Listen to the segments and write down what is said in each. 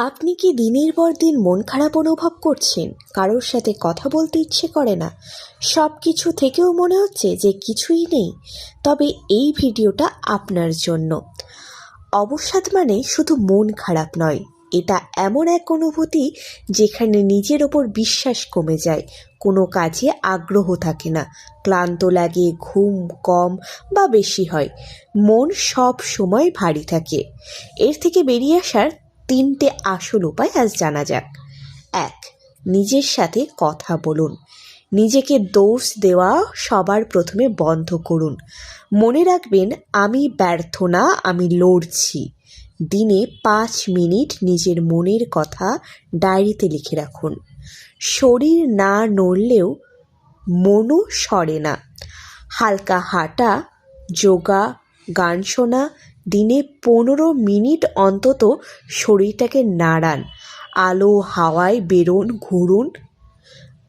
আপনি কি দিনের পর দিন মন খারাপ অনুভব করছেন? কারোর সাথে কথা বলতে ইচ্ছে করে না। সব কিছু থেকেও মনে হচ্ছে যে কিছুই নেই। তবে এই ভিডিওটা আপনার জন্য। অবসাদ মানে শুধু মন খারাপ নয়। এটা এমন এক অনুভূতি যেখানে নিজের ওপর বিশ্বাস কমে যায়। কোনো কাজে আগ্রহ থাকে না। ক্লান্ত লাগে, ঘুম কম বা বেশি হয়। মন সব সময় ভারী থাকে। এর থেকে বেরিয়ে আসার তিনটে আসল উপায় আজ জানা যাক। এক, নিজের সাথে কথা বলুন। নিজেকে দোষ দেওয়া সবার প্রথমে বন্ধ করুন। মনে রাখবেন, আমি ব্যর্থ না, আমি লড়ছি। দিনে পাঁচ মিনিট নিজের মনের কথা ডায়েরিতে লিখে রাখুন। শরীর না নড়লেও মনও সরে না। হালকা হাঁটা, যোগা, গান শোনা দিনে পনেরো মিনিট অন্তত শরীরটাকে নাড়ান। আলো, হাওয়ায় বেরোন, ঘুরুন।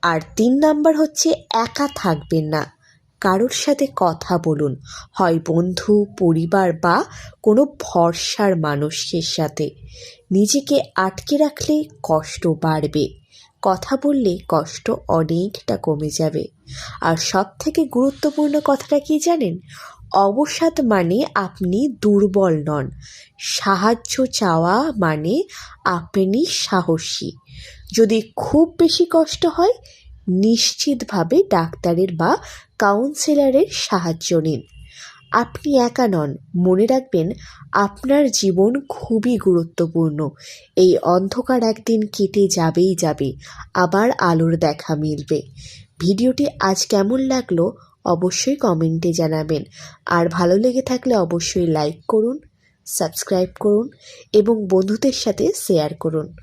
আর তিন নাম্বার হচ্ছে একা থাকবেন না। কারোর সাথে কথা বলুন। হয় বন্ধু, পরিবার বা কোনো ভরসার মানুষের সাথে। নিজেকে আটকে রাখলে কষ্ট বাড়বে। কথা বললে কষ্ট অনেকটা কমে যাবে। আর সব থেকে গুরুত্বপূর্ণ কথাটা কি জানেন? অবসাদ মানে আপনি দুর্বল নন। সাহায্য চাওয়া মানে আপনি সাহসী। যদি খুব বেশি কষ্ট হয়, নিশ্চিতভাবে ডাক্তারের বা কাউন্সিলরের সাহায্য নিন। আপনি একা নন। মনে রাখবেন, আপনার জীবন খুবই গুরুত্বপূর্ণ। এই অন্ধকার একদিন কেটে যাবেই যাবে। আবার আলোর দেখা মিলবে। ভিডিওটি আজ কেমন লাগল? অবশ্যই কমেন্টে জানাবেন। আর ভালো লেগে থাকলে অবশ্যই লাইক করুন, সাবস্ক্রাইব করুন এবং বন্ধুদের সাথে শেয়ার করুন।